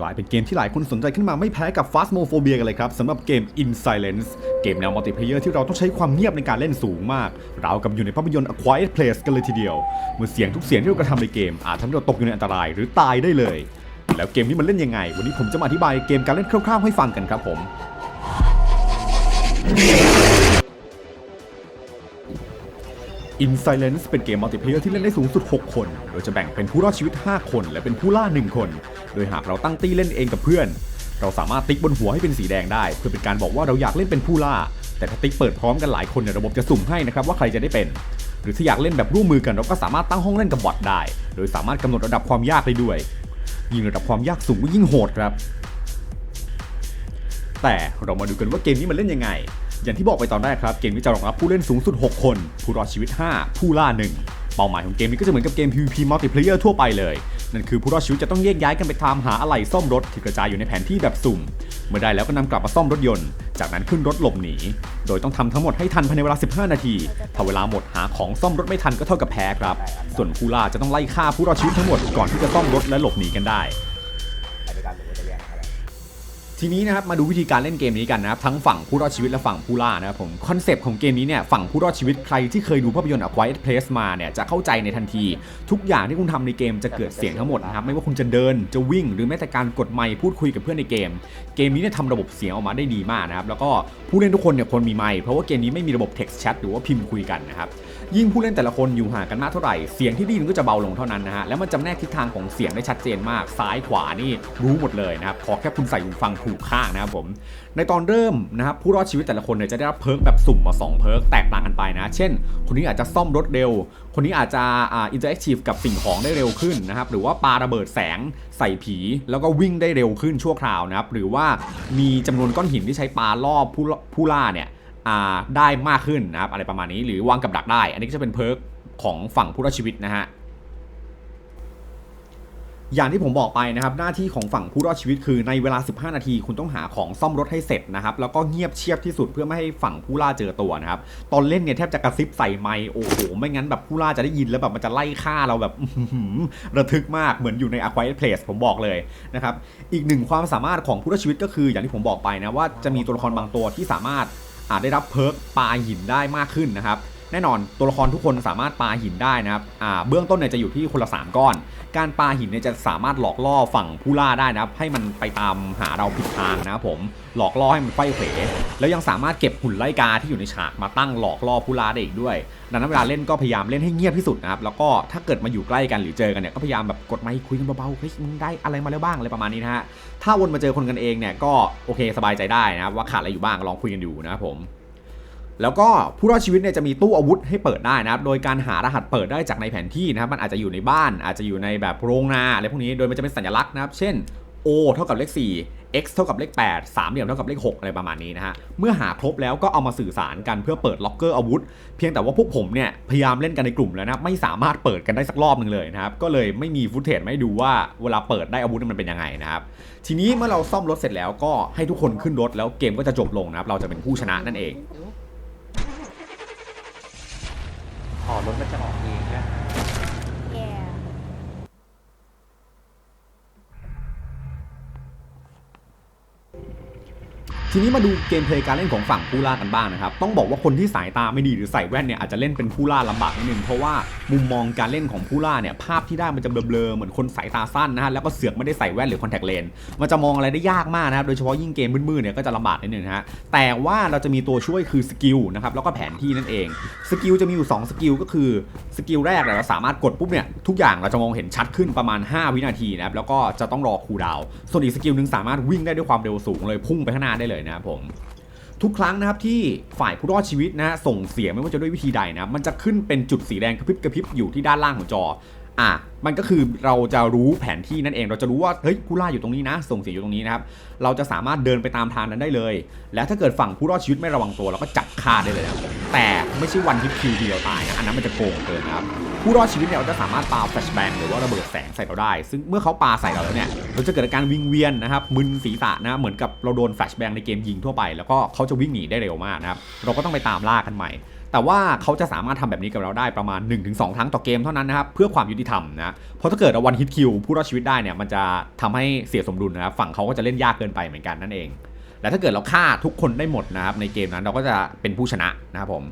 กลายเป็นเกมที่หลายคนสนใจขึ้นมาไม่แพ้กับ Phasmophobia กันเลยครับสำหรับเกม In Silence เกมแนวมัลติเพเยอร์ที่เราต้องใช้ความเงียบในการเล่นสูงมาก ราวกับอยู่ในภาพยนตร์ A Quiet Place กันเลยทีเดียว เมื่อเสียงทุกเสียงที่เรากระทำในเกม อาจทำให้เราตกอยู่ในอันตรายหรือตายได้เลย แล้วเกมนี้มันเล่นยังไง วันนี้ผมจะมาอธิบายเกมการเล่นคร่าวๆให้ฟังกันครับผม In Silence เป็นเกมมัลติเพลเยอร์ที่เล่นได้สูงสุด 6 คน โดยจะแบ่งเป็นผู้รอดชีวิต 5 คน และเป็นผู้ล่า 1 คน โดยหากเราตั้งตี้เล่นเองกับเพื่อน เราสามารถติ๊กบนหัวให้เป็นสีแดงได้ เพื่อเป็นการบอกว่าเราอยากเล่นเป็นผู้ล่า แต่ถ้าติ๊กเปิดพร้อมกันหลายคนเนี่ยระบบจะสุ่มให้นะครับว่าใครจะได้เป็น หรือถ้าอยากเล่นแบบร่วมมือกันเราก็สามารถตั้งห้องเล่นกับบอทได้ โดยสามารถกำหนดระดับความยากได้ด้วย ยิ่งระดับความยากสูงก็ยิ่งโหดครับ แต่เรามาดูกันว่าเกมนี้มันเล่นยังไง อย่างที่บอกไปตอนแรกครับเกมนี้จะรองรับผู้เล่นสูงสุด 6 คน ผู้รอดชีวิต 5 ผู้ล่า1เป้าหมายของเกมนี้ก็จะเหมือนกับเกม PVP Multiplayer ทั่วไปเลย นั่นคือผู้รอดชีวิตจะต้องแยกย้ายกันไปตามหาอะไหล่ซ่อมรถที่กระจายอยู่ในแผนที่แบบสุ่ม เมื่อได้แล้วก็นำกลับมาซ่อมรถยนต์ จากนั้นขึ้นรถหลบหนี โดยต้องทำทั้งหมดให้ทันภายในเวลา 15 นาที ถ้าเวลาหมดหาของซ่อมรถไม่ทันก็เท่ากับแพ้ครับ ส่วนผู้ล่าจะต้องไล่ฆ่าผู้รอดชีวิตทั้งหมดก่อนที่จะซ่อมรถและหลบหนีกันได้ ทีนี้นะครับมาดูวิธีการเล่นเกมนี้กันนะครับทั้งฝั่งผู้รอดชีวิตและฝั่งผู้ล่านะครับผมคอนเซปต์ของเกมนี้เนี่ยฝั่งผู้รอดชีวิตใครที่เคยดูภาพยนตร์ A Quiet Place มาเนี่ยจะเข้าใจในทันที ทุกอย่างที่คุณทำในเกมจะเกิดเสียงทั้งหมดนะครับไม่ว่าคุณจะเดินจะวิ่ง หรือแม้แต่การกดไมค์พูดคุยกับเพื่อนในเกม เกมนี้เนี่ยทำระบบเสียงออกมาได้ดีมากนะครับแล้วก็ผู้เล่นทุกคนเนี่ยควรมีไมค์เพราะว่าเกมนี้ไม่มีระบบ text chat หรือว่าพิมพ์คุยกันนะครับยิ่งผู้เล่นแต่ละคนอยู่ห่างกันมากเท่าไหร่เสียงที่ได้ยินก็จะเบาลงเท่านั้นนะฮะแล้วมันจำแนกทิศทางของเสียงได้ชัดเจนมากซ้ายขวานี่รู้หมดเลยนะครับขอแค่คุณใส่หูฟังถูกข้างนะครับผม ในตอนเริ่มนะครับผู้รอดชีวิตแต่ละคนเนี่ยจะได้รับเพิร์กแบบสุ่มมา2เพิร์กแตกต่างกันไปนะ เช่น คนนี้อาจจะซ่อมรถเร็ว คนนี้อาจจะอินเตอร์แอคทีฟกับสิ่งของได้เร็วขึ้นนะครับหรือว่าปาระเบิดแสงใส่ผี แล้วก็วิ่งได้เร็วขึ้นชั่วคราวนะครับหรือว่ามีจำนวนก้อนหินที่ใช้ปาล่อผู้ผู้ล่าเนี่ยได้มากขึ้นนะครับอะไรประมาณนี้หรือวางกับดักได้ อันนี้ก็จะเป็นเพิร์กของฝั่งผู้รอดชีวิตนะฮะ อย่างที่ผมบอกไปนะครับหน้าที่ของฝั่งผู้รอดชีวิตคือในเวลา 15 นาที คุณต้องหาของซ่อมรถให้เสร็จนะครับแล้วก็เงียบเชียบที่สุดเพื่อไม่ให้ฝั่งผู้ล่าเจอตัวนะครับตอนเล่นเนี่ยแทบจะกระซิบใส่ไมค์โอ้โหไม่งั้นแบบผู้ล่าจะได้ยินแล้วแบบมันจะไล่ฆ่าเราแบบระทึกมากเหมือนอยู่ใน A Quiet Place ผมบอกเลยนะครับอีกหนึ่งความสามารถของผู้รอดชีวิตก็คืออย่างที่ผมบอกไปนะว่าจะมีตัวละครบางตัวที่สามารถอาจได้รับเพิร์กปลาหินได้มากขึ้นนะครับ แน่นอนตัวละครทุกคนสามารถปาหินได้นะครับอ่าเบื้องต้นเนี่ยจะอยู่ที่คนละ3ก้อน การปาหินเนี่ยจะสามารถหลอกล่อฝั่งผู้ล่าได้นะครับ ให้มันไปตามหาเราผิดทางนะครับผมหลอกล่อให้มันไขว้เขวแล้วยังสามารถเก็บหุ่นไล่กาที่อยู่ในฉากมาตั้งหลอกล่อผู้ล่าได้อีกด้วยดังนั้นเวลาเล่นก็พยายามเล่นให้เงียบที่สุดนะครับแล้วก็ถ้าเกิดมาอยู่ใกล้กันหรือเจอกันเนี่ยก็พยายามแบบกดไมค์คุยกันเบาๆเฮ้ยมึงได้อะไรมาแล้วบ้างอะไรประมาณนี้นะฮะถ้าวนมาเจอคนกันเองเนี่ยก็โอเคสบายใจได้นะครับว่าขาดอะไรอยู่บ้างลองคุยกันดูนะครับผม แล้วก็ผู้รอดชีวิตเนี่ยจะมีตู้อาวุธให้เปิดได้นะครับ โดยการหารหัสเปิดได้จากในแผนที่นะครับ มันอาจจะอยู่ในบ้าน อาจจะอยู่ในแบบโรงนาอะไรพวกนี้ โดยมันจะเป็นสัญลักษณ์นะครับ เช่น O เท่ากับเลข 4 X เท่ากับเลข8สามเหลี่ยมเท่ากับเลข 6 อะไรประมาณนี้นะฮะ เมื่อหาครบแล้วก็เอามาสื่อสารกันเพื่อเปิดล็อกเกอร์อาวุธ เพียงแต่ว่าพวกผมเนี่ยพยายามเล่นกันในกลุ่มแล้วนะ ไม่สามารถเปิดกันได้สักรอบหนึ่งเลยนะครับ ก็เลยไม่มีฟุตเทจไม่ดูว่าเวลาเปิดได้อาวุธมันเป็นยังไงนะครับ ทีนี้เมื่อเราซ่อมรถเสร็จแล้วก็ให้ทุกคนขึ้นรถแล้วเกมก็จะจบลงนะครับ เราจะเป็นผู้ชนะนั่นเอง ออรถมันจะออก ทีนี้มาดูเกมเพลย์การเล่นของฝั่งผู้ล่ากันบ้างนะครับ ต้องบอกว่าคนที่สายตาไม่ดีหรือใส่แว่นเนี่ยอาจจะเล่นเป็นผู้ล่าลำบากนิดนึงเพราะว่ามุมมองการเล่นของผู้ล่าเนี่ยภาพที่ได้มันจะเบลอๆเหมือนคนสายตาสั้นนะฮะแล้วก็เสือกไม่ได้ใส่แว่นหรือคอนแทคเลนส์มันจะมองอะไรได้ยากมากนะครับโดยเฉพาะยิ่งเกมมืดๆเนี่ยก็จะลำบากนิดนึงนะฮะแต่ว่าเราจะมีตัวช่วยคือสกิลนะครับแล้วก็แผนที่นั่นเองสกิลจะมีอยู่ 2 สกิลก็คือสกิลแรกเนี่ยเราสามารถกดปุ๊บเนี่ยทุกอย่างเราจะมองเห็นชัดขึ้นประมาณ 5 วินาทีนะครับแล้วก็จะต้องรอคูลดาวน์ส่วนอีกสกิลหนึงสามารถวิ่งได้ด้วยความเร็วสูงเลยพุ่งไปข้างหน้าได้เลยนะครับผมทุกครั้งนะครับที่ฝ่ายผู้รอดชีวิตนะส่งเสียงไม่ว่าจะด้วยวิธีใดนะมันจะขึ้นเป็นจุดสีแดงกระพริบกระพริบอยู่ที่ด้านล่างของจอ อะมันก็คือเราจะรู้แผนที่นั่นเอง เราจะรู้ว่าเฮ้ยผู้ล่าอยู่ตรงนี้นะ ส่งเสียงอยู่ตรงนี้นะครับ เราจะสามารถเดินไปตามทางนั้นได้เลย และถ้าเกิดฝั่งผู้รอดชีวิตไม่ระวังตัวเราก็จับฆ่าได้เลยนะแต่ไม่ใช่วันที่คิวเดียวตายนะอันนั้นมันจะโกงเกินครับผู้รอดชีวิตเนี่ยเราจะสามารถปาแฟลชแบงหรือว่าระเบิดแสงใส่เราได้ ซึ่งเมื่อเขาปาใส่เราแล้วเนี่ยเราจะเกิดอาการวิงเวียนนะครับมึนศีรษะนะเหมือนกับเราโดนแฟลชแบงในเกมยิงทั่วไป แล้วก็เขาจะวิ่งหนีได้เร็วมากนะครับเราก็ต้องไปตามล่ากันใหม่ แต่ว่าเขาจะสามารถทำแบบนี้กับเราได้ประมาณ 1-2 ครั้งต่อเกมเท่านั้นนะครับเพื่อความยุติธรรมนะเพราะถ้าเกิดวันฮิตคิวผู้รอดชีวิตได้เนี่ยมันจะทำให้เสียสมดุลนะครับฝั่งเขาก็จะเล่นยากเกินไปเหมือนกันนั่นเองและถ้าเกิดเราฆ่าทุกคนได้หมดนะครับในเกมนั้นเราก็จะเป็นผู้ชนะนะครับผม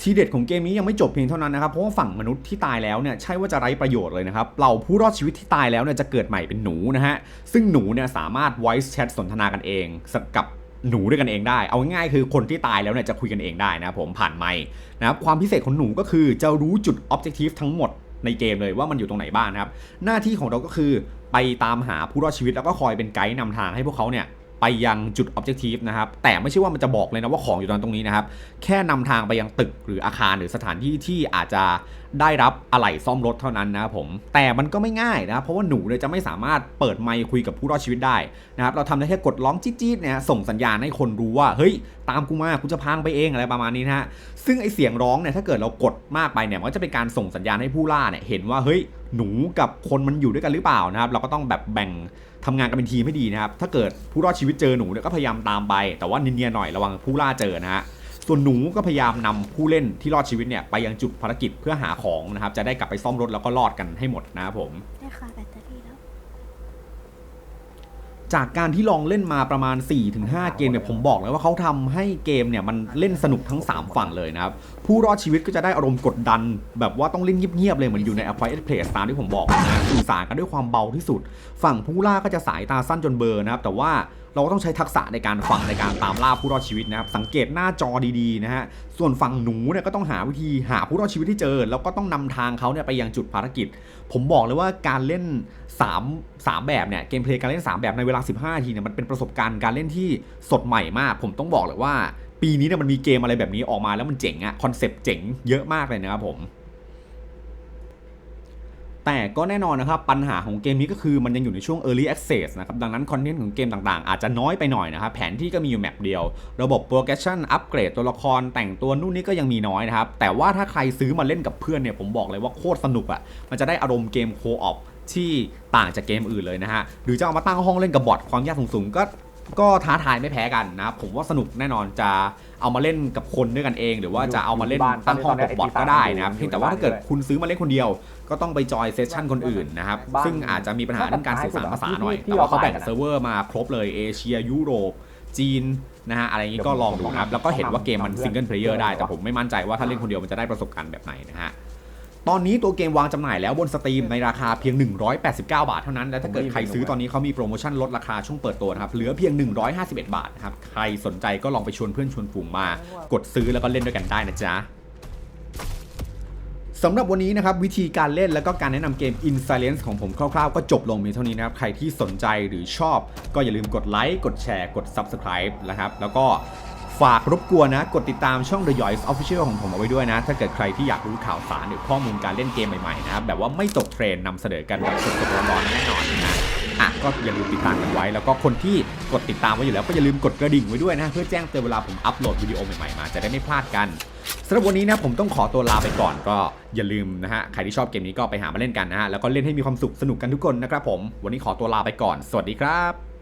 ทีเด็ดของเกมนี้ยังไม่จบเพียงเท่านั้นนะครับเพราะว่าฝั่งมนุษย์ที่ตายแล้วเนี่ยใช่ว่าจะไร้ประโยชน์เลยนะครับเราผู้รอดชีวิตที่ตายแล้วเนี่ยจะเกิดใหม่เป็นหนูนะฮะซึ่งหนูเนี่ยสามารถ voice chat สนทนากันเองกับ หนูด้วยกันเองได้ เอาง่ายๆคือคนที่ตายแล้วเนี่ยจะคุยกันเองได้นะครับผมผ่านไม้นะครับความพิเศษของหนูก็คือจะรู้จุดออบเจกตีฟทั้งหมดในเกมเลยว่ามันอยู่ตรงไหนบ้างนะครับ หน้าที่ของเราก็คือไปตามหาผู้รอดชีวิตแล้วก็คอยเป็นไกด์นำทางให้พวกเขาเนี่ย ไปยังจุด Objective นะครับ แต่ไม่ใช่ว่ามันจะบอกเลยนะว่าของอยู่ตรงนี้นะครับ แค่นำทางไปยังตึกหรืออาคารหรือสถานที่ที่อาจจะได้รับอะไหล่ซ่อมรถเท่านั้นนะครับผม แต่มันก็ไม่ง่ายนะครับเพราะว่าหนูเนี่ยจะไม่สามารถเปิดไมค์คุยกับผู้รอดชีวิตได้นะครับ เราทำได้แค่กดร้องจี๊ดๆเนี่ยส่งสัญญาณให้คนรู้ว่า เฮ้ย ตามกูมากูจะพังไปเองอะไรประมาณนี้นะฮะ ซึ่งไอเสียงร้องเนี่ยถ้าเกิดเรากดมากไปเนี่ยมันก็จะเป็นการส่งสัญญาณให้ผู้ล่าเนี่ยเห็นว่าเฮ้ยหนูกับคนมันอยู่ด้วยกันหรือเปล่านะครับ เราก็ต้องแบบแบ่งทำงานกันเป็นทีมให้ดีนะครับ ถ้าเกิดผู้รอดชีวิตเจอหนูเนี่ยก็พยายามตามไป แต่ว่าเนียนๆหน่อยระวังผู้ล่าเจอนะฮะส่วนหนูก็พยายามนำผู้เล่นที่รอดชีวิตเนี่ยไปยังจุดภารกิจเพื่อหาของนะครับ จะได้กลับไปซ่อมรถแล้วก็รอดกันให้หมดนะครับผมใช่ค่ะแบตเตอรี่แล้ว จากการที่ลองเล่นมาประมาณ 4-5 เกมเนี่ยผมบอกเลยว่าเขาทำให้เกมเนี่ยมันเล่นสนุกทั้ง 3 ฝั่งเลยนะครับ ผู้รอดชีวิตก็จะได้อารมณ์กดดัน แบบว่าต้องเล่นเงียบๆเลยเหมือนอยู่ใน a q u i e t Place ตามที่ผมบอกนะสื่อสารกันด้วยความเบาที่สุด ฝั่งผู้ล่าก็จะสายตาสั้นจนเบอร์นะครับ แต่ว่า เราก็ต้องใช้ทักษะในการฟังในการตามล่าผู้รอดชีวิตนะครับสังเกตหน้าจอดีๆนะฮะส่วนฝั่งหนูเนี่ยก็ต้องหาวิธีหาผู้รอดชีวิตที่เจอ แล้วก็ต้องนำทางเขาเนี่ยไปยังจุดภารกิจ ผมบอกเลยว่าการเล่น 3 3 แบบเนี่ยเกมเพลย์การเล่น 3 แบบในเวลา 15นาทีเนี่ยมันเป็นประสบการณ์การเล่นที่สดใหม่มาก ผมต้องบอกเลยว่า ปีนี้เนี่ยมันมีเกมอะไรแบบนี้ออกมาแล้วมันเจ๋งอะคอนเซปต์เจ๋งเยอะมากเลยนะครับผม แต่ก็แน่นอนนะครับปัญหาของเกมนี้ก็คือมันยังอยู่ในช่วง Early Access นะครับดังนั้นคอนเทนต์ของเกมต่างๆ อาจจะน้อยไปหน่อยนะครับแผนที่ก็มีอยู่แมปเดียว ระบบ progression อัปเกรดตัวละครแต่งตัวนู่นนี่ก็ยังมีน้อยนะครับแต่ว่าถ้าใครซื้อมาเล่นกับเพื่อนเนี่ยผมบอกเลยว่าโคตรสนุกอะ่ะมันจะได้อารมณ์เกมโคออปที่ต่างจากเกมอื่นเลยนะฮะ หรือจะเอามาตั้งห้องเล่นกับบอทความยากสูงๆก็ ก็ท้าทายไม่แพ้กันนะครับผมว่าสนุกแน่นอนจะเอามาเล่นกับคนด้วยกันเอง หรือว่าจะเอามาเล่นตั้งห้องกับบอทก็ได้นะครับเพียงแต่ว่าถ้าเกิดคุณซื้อมาเล่นคนเดียว ก็ต้องไปจอยเซสชั่นคนอื่นนะครับซึ่งอาจจะมีปัญหาเรื่องการสื่อสารภาษาหน่อยแต่ว่าเขาแบ่งเซิร์ฟเวอร์มาครบเลยเอเชียยุโรปจีนนะฮะอะไรอย่างนี้ก็ลองดูนะครับแล้วก็เห็นว่าเกมมันซิงเกิลเพลเยอร์ได้แต่ผมไม่มั่นใจว่าถ้าเล่นคนเดียวมันจะได้ประสบการณ์แบบไหนนะฮะ ตอนนี้ตัวเกมวางจำหน่ายแล้วบนสตรีมในราคาเพียง 189 บาทเท่านั้น และถ้าเกิดใครซื้อตอนนี้เขามีโปรโมชั่นลดราคาช่วงเปิดตัวนะครับ เหลือเพียง 151 บาทนะครับ ใครสนใจก็ลองไปชวนเพื่อนชวนฝูงมา กดซื้อแล้วก็เล่นด้วยกันได้นะจ๊ะสำหรับวันนี้นะครับวิธีการเล่นแล้วก็การแนะนำเกม In Silence ของผมคร่าวๆ ก็จบลงเพียงเท่านี้นะครับ ใครที่สนใจหรือชอบ ก็อย่าลืมกดไลค์กดแชร์กด Subscribe นะครับแล้วก็ ฝากรบกวนนะ กดติดตามช่อง The Yoys Official ของผมเอาไว้ด้วยนะ ถ้าเกิดใครที่อยากรู้ข่าวสารหรือข้อมูลการเล่นเกมใหม่ๆนะครับแบบว่าไม่ตกเทรนนำเสนอกันแบบสดๆร้อนๆแน่นอนนะอะก็อย่าลืมติดตามกันไว้ แล้วก็คนที่กดติดตามไว้อยู่แล้วก็อย่าลืมกดกระดิ่งไว้ด้วยนะ เพื่อแจ้งเตือนเวลาผมอัปโหลดวิดีโอใหม่ๆมาจะได้ไม่พลาดกันสำหรับวันนี้นะผมต้องขอตัวลาไปก่อนก็อย่าลืมนะฮะใครที่ชอบเกมนี้ก็ไปหามาเล่นกันนะฮะแล้วก็เล่นให้มีความสุขสนุกกันทุกคนนะครับผมวันนี้ขอตัวลาไปก่อน สวัสดีครับ